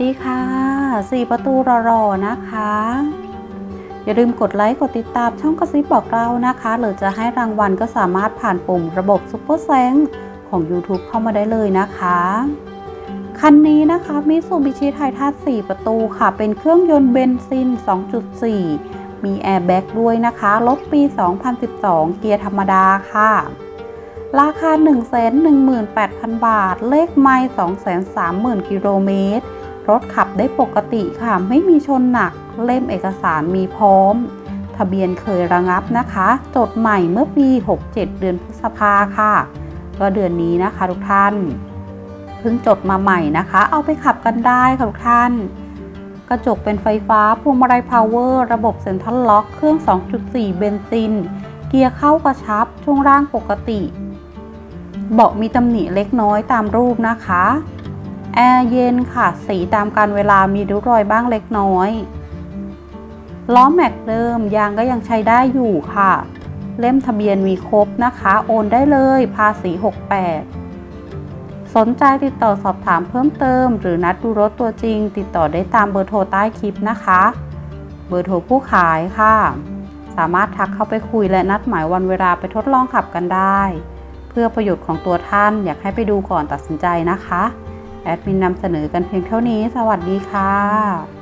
ดีค่ะ4ประตูรอๆนะคะ อย่าลืมกดไลค์กดติดตามช่องกระซิบบอกเรานะคะ หรือจะให้รางวัลก็สามารถผ่านปุ่มระบบซุปเปอร์แซงของ YouTube เข้ามาได้เลยนะคะ คันนี้นะคะมิสูบิชิไททัส4ประตูค่ะ เป็นเครื่องยนต์เบนซิน 2.4 มีแอร์แบ็กด้วยนะคะ รถปี 2012 เกียร์ธรรมดาค่ะ ราคา 118,000 บาท เลขไมล์230,000 กิโลเมตร รถขับได้ปกติค่ะ ไม่มีชนหนัก เล่มเอกสารมีพร้อม ทะเบียนเคยระงับนะคะ จดใหม่เมื่อปี 67 เดือนพฤษภาค่ะ ก็เดือนนี้นะคะทุกท่าน เพิ่งจดมาใหม่นะคะ เอาไปขับกันได้ค่ะทุกท่าน กระจกเป็นไฟฟ้าพวงมาลัยพาวเวอร์ ระบบเซ็นทรัลล็อก เครื่อง 2.4 เบนซิน เกียร์เข้ากระชับ ช่วงล่างปกติ เบาะมีตำหนิเล็กน้อยตามรูปนะคะ แอร์เย็นค่ะ สีตามการเวลามีริ้วรอยบ้างเล็กน้อย ล้อแม็กเดิมยางก็ยังใช้ได้อยู่ค่ะ เล่มทะเบียนมีครบนะคะ โอนได้เลยภาษี 68 สนใจติดต่อสอบถามเพิ่มเติม หรือนัดดูรถตัวจริง ติดต่อได้ตามเบอร์โทรใต้คลิปนะคะ เบอร์โทรผู้ขายค่ะ สามารถทักเข้าไปคุยและนัดหมายวันเวลาไปทดลองขับกันได้ เพื่อประโยชน์ของตัวท่านอยากให้ไปดูก่อนตัดสินใจนะคะ แอดมินนำเสนอกันเพียงเท่านี้ สวัสดีค่ะ